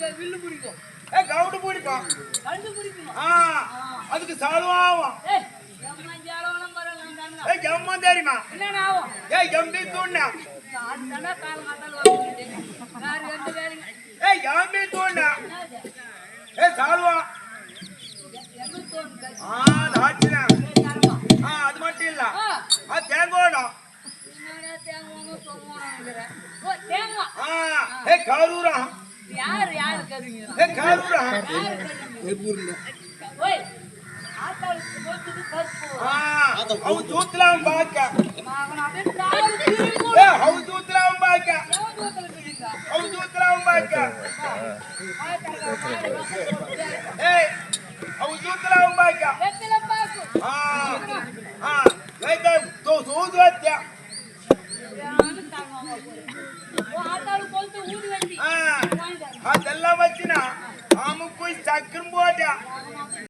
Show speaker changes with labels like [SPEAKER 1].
[SPEAKER 1] கண்டுபிடிக்கணும்
[SPEAKER 2] கண்டுபிடிக்கணும்
[SPEAKER 1] ஆ அதுக்கு செலவாகும்
[SPEAKER 2] ஏய் எம்மா ஜாலவனம் பரவாயில்ல நான்
[SPEAKER 1] ஏய் எம்மா தெரியுமா?
[SPEAKER 2] என்னென்ன ஆகும்? எந்த வேலையும்
[SPEAKER 1] ஏய் எம்பி தூண்ணா?
[SPEAKER 2] என்னது?
[SPEAKER 1] ஏய் செலவா? ஆ
[SPEAKER 2] தரமா.
[SPEAKER 1] ஆ அது மட்டும் இல்ல.
[SPEAKER 2] ஆ,
[SPEAKER 1] அது தேங்கோடம்
[SPEAKER 2] தேங்காய்.
[SPEAKER 1] ஆ கரூரா?
[SPEAKER 2] யாரு யாரு கருவீங்க யாரு கருவீங்க ஓய் ஆத்தாளுக்கு போட்டுது கருப்பு.
[SPEAKER 1] ஆ அவு தூத்தலாம் பாக்க.
[SPEAKER 2] நான் அப்படியே தாவல் திரும்பி
[SPEAKER 1] ஏய் அவு பாக்க. பாக்க. ஏய் அவு தூத்தலாம் பாக்க.
[SPEAKER 2] வெத்தலை பாக்கு.
[SPEAKER 1] ஆ ஆ லைக் தோ சூது வச்சா
[SPEAKER 2] யாரும் தாங்காம போகுது. ஓ, ஆத்தாளுக்கு போட்டு
[SPEAKER 1] கக்கும்போது